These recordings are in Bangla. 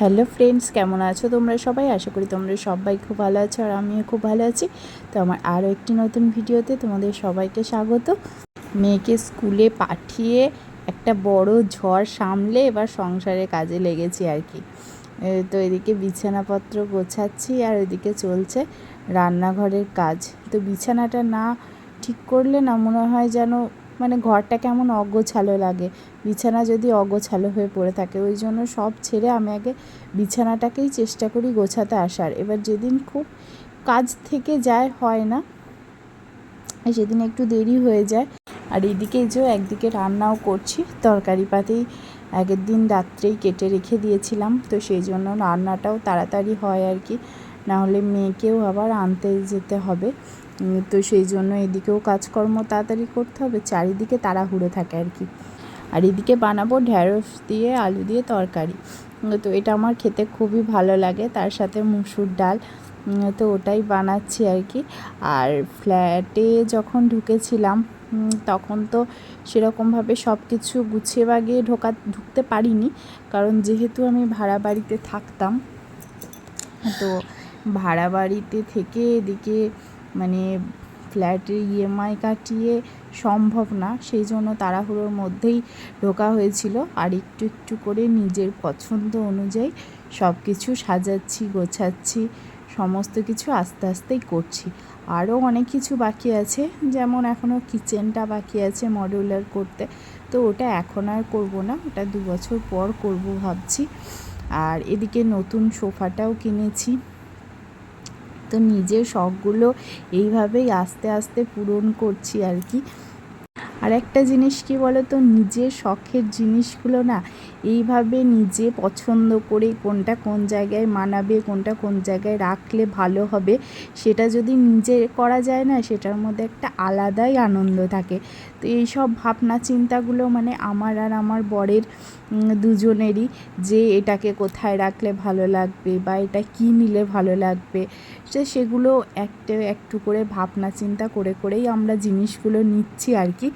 হ্যালো ফ্রেন্ডস, কেমন আছো তোমরা সবাই? আশা করি তোমরা সবাই খুব ভালো আছো আর আমিও খুব ভালো আছি। তো আমার আরও একটি নতুন ভিডিওতে তোমাদের সবাইকে স্বাগত। মেয়েকে স্কুলে পাঠিয়ে একটা বড় ঝড় সামলে এবার সংসারের কাজে লেগেছি আর কি। তো এদিকে বিছানাপত্র গোছাচ্ছি আর ওইদিকে চলছে রান্নাঘরের কাজ। তো বিছানাটা না ঠিক করলে না মনে হয় যেন মানে ঘরটা কেমন অগোছালো লাগে। বিছানা যদি অগোছালো হয়ে পড়ে থাকে, ওই জন্য সব ছেড়ে আমি আগে বিছানাটাকেই চেষ্টা করি গোছাতে আসার। এবার যেদিন খুব কাজ থেকে যায়, হয় না, সেদিন একটু দেরি হয়ে যায়। আর এদিকে যে একদিকে রান্নাও করছি, তরকারি পাতেই আগের দিন রাত্রেই কেটে রেখে দিয়েছিলাম, তো সেই জন্য রান্নাটাও তাড়াতাড়ি হয় আর কি। না হলে মেয়েকেও আবার আনতে যেতে হবে। তো সেই জন্য এদিকেও কাজকর্ম তাড়াতাড়ি করতে হবে, চারিদিকে তাড়াহুড়ো থাকে আর কি। আর এদিকে বানাবো ঢ্যাঁড়স দিয়ে, আলু দিয়ে তরকারি। তো এটা আমার খেতে খুবই ভালো লাগে, তার সাথে মুসুর ডাল। তো ওটাই বানাচ্ছি আর কি। আর ফ্ল্যাটে যখন ঢুকেছিলাম তখন তো সেরকমভাবে সব কিছু গুছিয়ে বাগিয়ে ঢোকা, ঢুকতে পারিনি। কারণ যেহেতু আমি ভাড়া বাড়িতে থাকতাম, তো ভাড়া বাড়িতে থেকে এদিকে মানে ফ্ল্যাটের ইএমআই কাটিয়ে সম্ভব না, সেই জন্য তাড়াহুড়োর মধ্যেই ঢোকা হয়েছিল। আর একটু একটু করে নিজের পছন্দ অনুযায়ী সব কিছু সাজাচ্ছি, গোছাচ্ছি, সমস্ত কিছু আস্তে আস্তেই করছি। আরও অনেক কিছু বাকি আছে, যেমন এখনও কিচেনটা বাকি আছে মডিউলার করতে। তো ওটা এখন আর করব না, ওটা দু বছর পর করব ভাবছি। আর এদিকে নতুন সোফাটাও কিনেছি। তো নিজের শখগুলো এইভাবেই আস্তে আস্তে পূরণ করছি আর কি। আর একটা জিনিস কি বলো তো নিজের শখের জিনিসগুলো না এইভাবে নিজে পছন্দ করে কোনটা কোন জায়গায় মানাবে, কোনটা কোন জায়গায় রাখলে ভালো হবে, সেটা যদি নিজে করা যায় না, সেটার মধ্যে একটা আলাদাই আনন্দ থাকে। তো এইসব ভাবনা চিন্তাগুলো মানে আমার আর আমার বরের দুজনেরই যে এটাকে কোথায় রাখলে ভালো লাগবে বা এটা কী নিলে ভালো লাগবে, সে সেগুলো একটা একটু করে ভাবনা চিন্তা করে করেই আমরা জিনিসগুলো নিচ্ছি আর কি।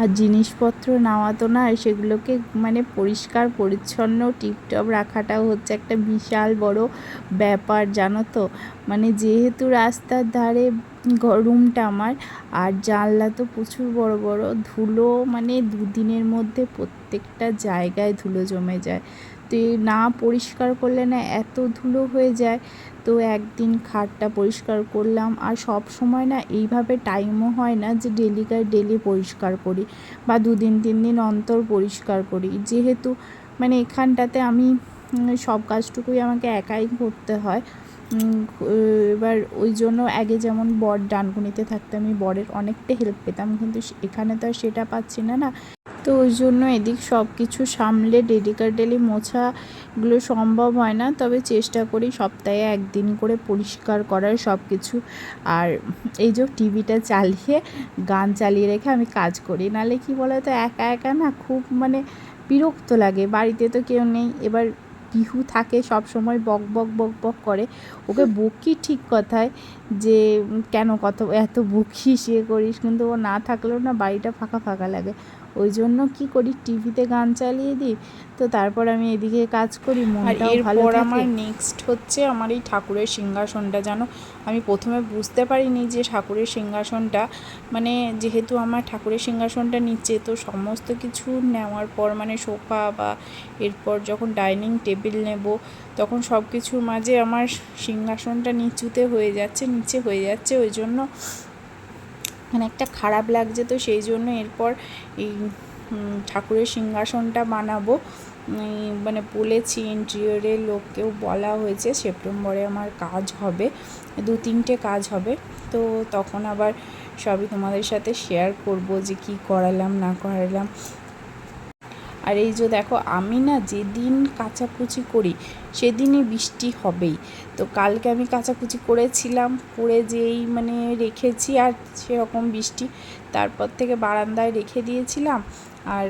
আর জিনিসপত্র নেওয়া তো না সেগুলোকে মানে পরিষ্কার, পরিচ্ছন্ন, টিপটপ রাখাটাও হচ্ছে একটা বিশাল বড় ব্যাপার, জানো তো। মানে যেহেতু রাস্তার ধারে রুমটা আমার, আর জানলা তো প্রচুর বড় বড়, ধুলো মানে দুদিনের মধ্যে প্রত্যেকটা জায়গায় ধুলো জমে যায়। তো না পরিষ্কার করলে না এত ধুলো হয়ে যায় তো একদিন খাটটা পরিষ্কার করলাম আর সব সময় না এইভাবে টাইমও হয় না যে ডেলিকার ডেলি পরিষ্কার করি বা দুদিন, তিন দিন অন্তর পরিষ্কার করি। যেহেতু মানে এখানটাতে আমি সব কাজটুকুই আমাকে একাই করতে হয়। এবার ওই জন্য আগে যেমন বর ডানকুনিতে থাকতে আমি বরের অনেকটা হেল্প পেতাম, কিন্তু এখানে তো আর সেটা পাচ্ছি না না। তো ওই জন্য এদিক সব কিছু সামলে ডেলিকার ডেলি মোছাগুলো সম্ভব হয় না। তবে চেষ্টা করি সপ্তাহে একদিন করে পরিষ্কার করার সব কিছু। আর এই যে টিভিটা চালিয়ে, গান চালিয়ে রেখে আমি কাজ করি। নালে কি বলো তো একা একা না খুব মানে বিরক্ত লাগে। বাড়িতে তো কেউ নেই। এবার পিহু থাকে সব সময় বক বক বক বক করে। ওকে বকি ঠিক কথায় যে, কেন কত, এত বকিস ইয়ে করিস? কিন্তু ও না থাকলেও না বাড়িটা ফাঁকা ফাঁকা লাগে। ওই জন্য কি করি? টিভিতে গান চালিয়ে দিই। তো তারপর আমি এদিকে কাজ করি আর মনটাও ভালো আমার নেক্সট হচ্ছে আমার এই ঠাকুরের সিংহাসনটা জানো? আমি প্রথমে বুঝতে পারিনি যে ঠাকুরের সিংহাসনটা মানে যেহেতু আমার ঠাকুরের সিংহাসনটা নিচে তো সমস্ত কিছু নেওয়ার পর মানে সোফা বা এরপর যখন ডাইনিং টেবিল নেব তখন সব কিছুর মাঝে আমার সিংহাসনটা নিচুতে হয়ে যাচ্ছে নিচে হয়ে যাচ্ছে। ওই জন্য মানে একটা খারাপ লাগছে তো সেই জন্য এরপর এই ঠাকুরের সিংহাসনটা বানাবো। মানে বলেছি ইন্টেরিয়রের লোককেও বলা হয়েছে সেপ্টেম্বরে আমার কাজ হবে, দু তিনটে কাজ হবে। তো তখন আবার সবই তোমাদের সাথে শেয়ার করব যে কি করালাম, না করালাম। আর এই যে দেখো, আমি না যেদিন কাচাকুচি করি, সেদিনই বৃষ্টি হবেই। তো কালকে আমি কাচাকুচি করেছিলাম, করে যেই মানে রেখেছি আর সেরকম বৃষ্টি, তারপর থেকে বারান্দায় রেখে দিয়েছিলাম। আর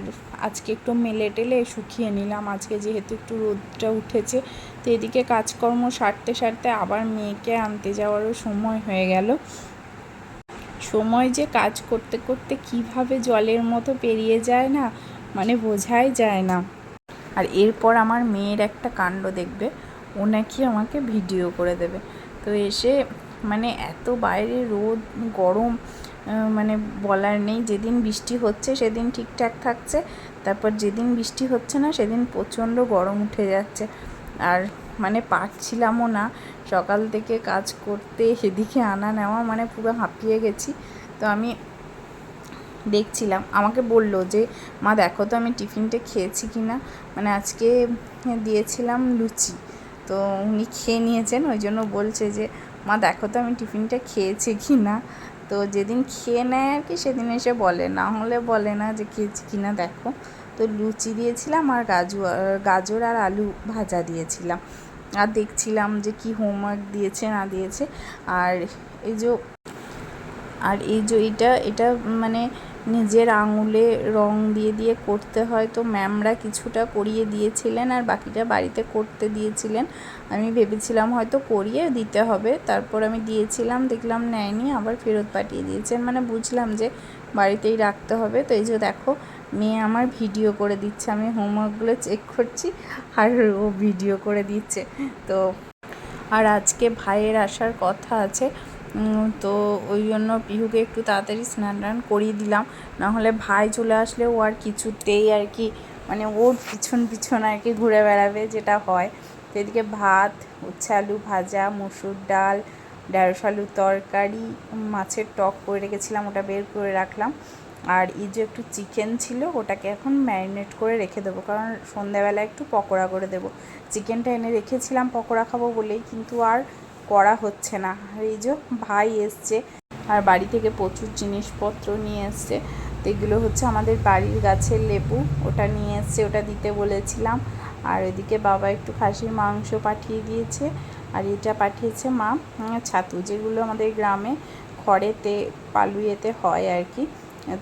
আজকে একটু মেলে টেলে শুকিয়ে নিলাম, আজকে যেহেতু একটু রোদটা উঠেছে, তো এদিকে কাজকর্ম সারতে সারতে আবার মেয়েকে আনতে যাওয়ারও সময় হয়ে গেল। সময় যে কাজ করতে করতে কীভাবে জলের মতো পেরিয়ে যায় না মানে বোঝাই যায় না। আর এরপর আমার মেয়ের একটা কাণ্ড দেখবে, ও নাকি আমাকে ভিডিও করে দেবে। তো এসে মানে এত বাইরে রোদ, গরম মানে বলার নেই। যেদিন বৃষ্টি হচ্ছে সেদিন ঠিকঠাক থাকছে, তারপর যেদিন বৃষ্টি হচ্ছে না সেদিন প্রচণ্ড গরম উঠে যাচ্ছে। আর মানে পারছিলামও না, সকাল থেকে কাজ করতে এদিকে আনা নেওয়া মানে পুরো হাঁপিয়ে গেছি। তো আমি দেখছিলাম। আমাকে বলল যে, মা, দেখো তো আমি টিফিনটা খেয়েছি কি না মানে আজকে দিয়েছিলাম লুচি। তো উনি খেয়ে নিয়েছেন, ওই জন্য বলছে যে, মা, দেখো তো আমি টিফিনটা খেয়েছি কি না তো যেদিন খেয়ে নেয় আর কি, সেদিন এসে বলে। না হলে বলে না যে, খেয়েছি কি না দেখো। তো লুচি দিয়েছিলাম আর গাজর গাজর আর আলু ভাজা দিয়েছিলাম। আর দেখছিলাম যে, কি হোমওয়ার্ক দিয়েছে, না দিয়েছে। আর এই যে, আর এই যে, এটা এটা মানে নিজের আঙুলে রং দিয়ে দিয়ে করতে হয়। তো ম্যামরা কিছুটা করিয়ে দিয়েছিলেন আর বাকিটা বাড়িতে করতে দিয়েছিলেন। আমি ভেবেছিলাম হয়তো করিয়ে দিতে হবে। তারপর আমি দিয়েছিলাম, দেখলাম নেয়নি, আবার ফেরত পাঠিয়ে দিয়েছেন। মানে বুঝলাম যে বাড়িতেই রাখতে হবে। তো এই যে দেখো, মেয়ে আমার ভিডিও করে দিচ্ছে। আমি হোমওয়ার্কগুলো চেক করছি আর ও ভিডিও করে দিচ্ছে। তো আর আজকে ভাইয়ের আসার কথা আছে। তো ওই জন্য পিহুকে একটু তাড়াতাড়ি স্নান টান করিয়ে দিলাম। নাহলে ভাই চলে আসলে ও আর কিছুতেই আর কি মানে ওর পিছন পিছন আর কি ঘুরে বেড়াবে যেটা হয়। তো এদিকে ভাত, উচ্ছে আলু ভাজা, মুসুর ডাল, ঢেঁড়স আলুর তরকারি, মাছের টক করে রেখেছিলাম, ওটা বের করে রাখলাম। আর এই যে একটু চিকেন ছিল, ওটাকে এখন ম্যারিনেট করে রেখে দেবো, কারণ সন্ধ্যাবেলা একটু পকোড়া করে দেবো। চিকেনটা এনে রেখেছিলাম, পকোড়া খাব বলেই, কিন্তু আর করা হচ্ছে না। আর এই যে ভাই এসছে আর বাড়ি থেকে প্রচুর জিনিসপত্র নিয়ে এসছে। তো এগুলো হচ্ছে আমাদের বাড়ির গাছের লেবু, ওটা নিয়ে এসছে, ওটা দিতে বলেছিলাম। আর এদিকে বাবা একটু খাসির মাংস পাঠিয়ে দিয়েছে। আর এটা পাঠিয়েছে মা ছাতু, যেগুলো আমাদের গ্রামে খড়েতে পালুয়েতে হয় আর কি।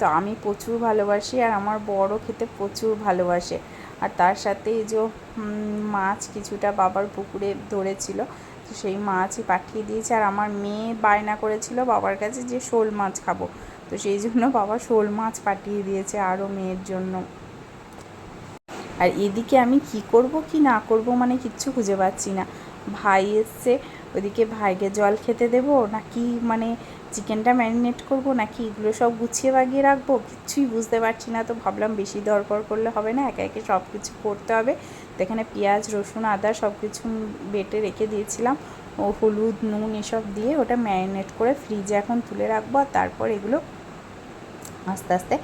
তো আমি প্রচুর ভালোবাসি আর আমার বড় খেতে প্রচুর ভালোবাসে। আর তার সাথে এই যে মাছ কিছুটা বাবার পুকুরে ধরেছিল। তো সেই মাছই পাঠিয়ে দিয়েছে। আর আমার মেয়ে বায়না করেছিল, বাবার কাছে যে শোল মাছ খাব। তো সেই জন্য বাবা শোল মাছ পাঠিয়ে দিয়েছে আরও মেয়ের জন্য। আর এদিকে আমি কি করব, কি না করব মানে কিচ্ছু খুঁজে পাচ্ছি না। ভাই এসছে, ওদিকে ভাইকে জল খেতে দেবো নাকি মানে চিকেনটা ম্যারিনেট করব নাকি এগুলো সব গুছিয়ে বাগিয়ে রাখব? কিচ্ছুই বুঝতে পারছি না, তো ভাবলাম বেশি দরকার করলে হবে না, একে একে সব কিছু করতে হবে। তো এখানে পেঁয়াজ, রসুন, আদা সব কিছু বেটে রেখে দিয়েছিলাম। ও হলুদ, নুন এসব দিয়ে ওটা ম্যারিনেট করে ফ্রিজে এখন তুলে রাখব আর তারপর এগুলো আস্তে আস্তে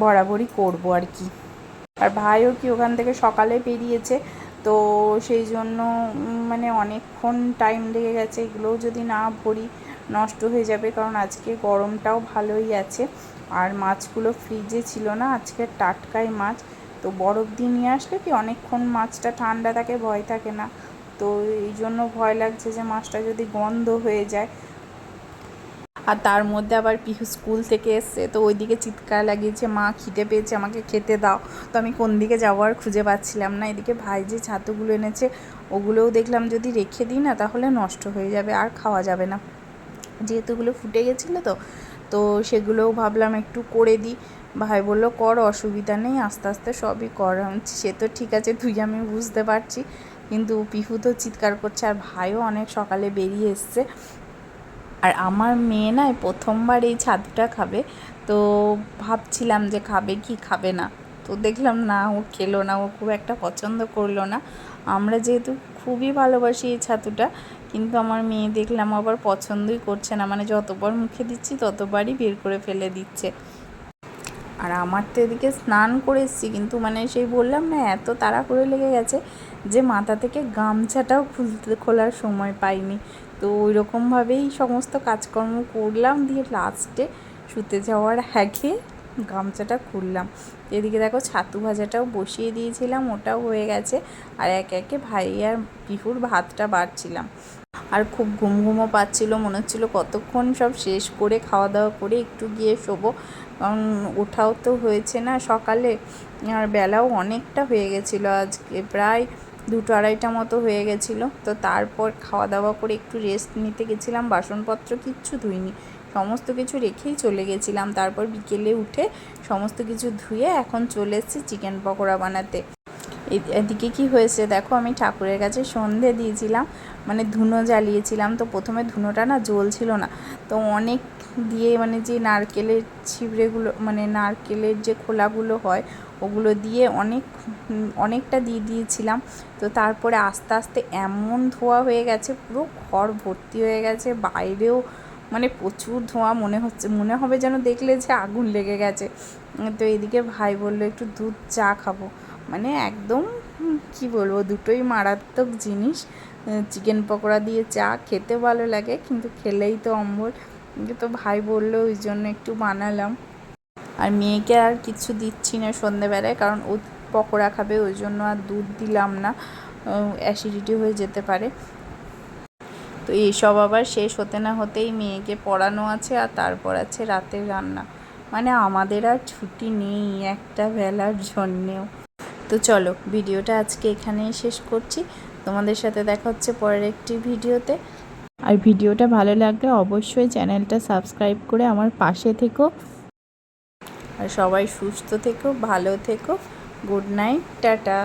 বরাবরই করব আর কি। আর ভাইও কি ওখান থেকে সকালে বেরিয়েছে, তো সেই জন্য মানে অনেকক্ষণ টাইম লেগে গেছে, এগুলোও যদি না ভরি নষ্ট হয়ে যাবে, কারণ আজকে গরমটাও ভালোই আছে। আর মাছগুলো ফ্রিজে ছিল না, আজকে টাটকাই মাছ। তো বরফ দিয়ে নিয়ে আসলে কি অনেকক্ষণ মাছটা ঠান্ডা থাকে, ভয় থাকে না। তো এই জন্য ভয় লাগছে যে মাছটা যদি গন্ধ হয়ে যায়। আর তার মধ্যে আবার পিহু স্কুল থেকে এসছে, তো ওইদিকে চিৎকার লাগিয়েছে, মা, খিদে পেয়েছে, আমাকে খেতে দাও। তো আমি কোন দিকে যাব আর খুঁজে পাচ্ছিলাম না। এদিকে ভাই যে ছাতুগুলো এনেছে, ওগুলোও দেখলাম যদি রেখে দিই না, তাহলে নষ্ট হয়ে যাবে, আর খাওয়া যাবে না। যেহেতু ওগুলো ফুটে গেছিল তো তো সেগুলোও ভাবলাম একটু করে দিই। ভাই বলল, কর, অসুবিধা নেই, আস্তে আস্তে সবই কর। সে তো ঠিক আছে, তুই, আমি বুঝতে পারছি। কিন্তু পিহু তো চিৎকার করছে, আর ভাইও অনেক সকালে বেরিয়ে এসছে। আর আমার মেয়ে না প্রথমবার এই ছাতুটা খাবে, তো ভাবছিলাম যে খাবে কি খাবে না। তো দেখলাম, না, ও খেলো না, ও খুব একটা পছন্দ করল না। আমরা যেহেতু খুবই ভালোবাসি এই ছাতুটা কিন্তু আমার মেয়ে দেখলাম আবার পছন্দই করছে না। মানে যতবার মুখে দিচ্ছি, ততবারই বের করে ফেলে দিচ্ছে। আর আমার তো এদিকে স্নান করে এসেছি, কিন্তু মানে সেই বললাম না, এত তাড়া করে লেগে গেছে যে মাথা থেকে গামছাটাও খুলতে খোলার সময় পাইনি। তো ওই রকমভাবেই সমস্ত কাজকর্ম করলাম, দিয়ে লাস্টে শুতে যাওয়ার আগে গামছাটা খুললাম। এদিকে দেখো ছাতু ভাজাটাও বসিয়ে দিয়েছিলাম, ওটাও হয়ে গেছে। আর একে একে ভাই আর পিহুর ভাতটা বাড়ছিলাম। আর খুব ঘুম ঘুমও পাচ্ছিল, মনে হচ্ছিল কতক্ষণ সব শেষ করে খাওয়া দাওয়া করে একটু গিয়ে শোবো। কারণ ওঠাও তো হয়েছে না সকালে। আর বেলাও অনেকটা হয়ে গেছিল আজকে, প্রায় দুটো আড়াইটা মতো হয়ে গেছিল। তো তারপর খাওয়া দাওয়া করে একটু রেস্ট নিতে গেছিলাম, বাসনপত্র কিচ্ছু ধুইনি। সমস্ত কিছু রেখেই চলে গেছিলাম। তারপর বিকেলে উঠে সমস্ত কিছু ধুয়ে এখন চলে এসেছি চিকেন পকোড়া বানাতে। এদিকে কি হয়েছে দেখো, আমি ঠাকুরের কাছে সন্ধে দিয়েছিলাম। মানে ধুনো জ্বালিয়েছিলাম। তো প্রথমে ধুনোটা না জ্বলছিল না। তো অনেক দিয়ে মানে যে নারকেলের ছিবড়েগুলো মানে নারকেলের যে খোলাগুলো হয়, ওগুলো দিয়ে অনেক, অনেকটা দিয়ে দিয়েছিলাম। তো তারপরে আস্তে আস্তে এমন ধোয়া হয়ে গেছে, পুরো ঘর ভর্তি হয়ে গেছে, বাইরেও মানে প্রচুর ধোঁয়া মনে হচ্ছে, মনে হবে যেন দেখলে যে আগুন লেগে গেছে। তো এদিকে ভাই বলল, একটু দুধ চা খাব। মানে একদম, কি বলব, দুটোই মারাত্মক জিনিস। চিকেন পকোড়া দিয়ে চা খেতে ভালো লাগে, কিন্তু খেলেই তো অম্বল। তো ভাই বলল ওই জন্য একটু বানালাম। আর মেয়েকে আর কিছু দিচ্ছি না সন্ধেবেলায়, কারণ ও পকোড়া খাবে, ওই জন্য আর দুধ দিলাম না। অ্যাসিডিটি হয়ে যেতে পারে। তো এইসব আবার শেষ হতে না হতেই মেয়েকে পড়ানো আছে আর তারপর আছে রাতের রান্না। মানে আমাদের আর ছুটি নেই একটা বেলার জন্যেও। তো চলো, ভিডিওটা আজকে এখানেই শেষ করছি। তোমাদের সাথে দেখা হচ্ছে পরের একটি ভিডিওতে। আর ভিডিওটা ভালো লাগলে অবশ্যই চ্যানেলটা সাবস্ক্রাইব করে আমার পাশে থেকো। আর সবাই সুস্থ থেকো ভালো থেকো। Good night tata.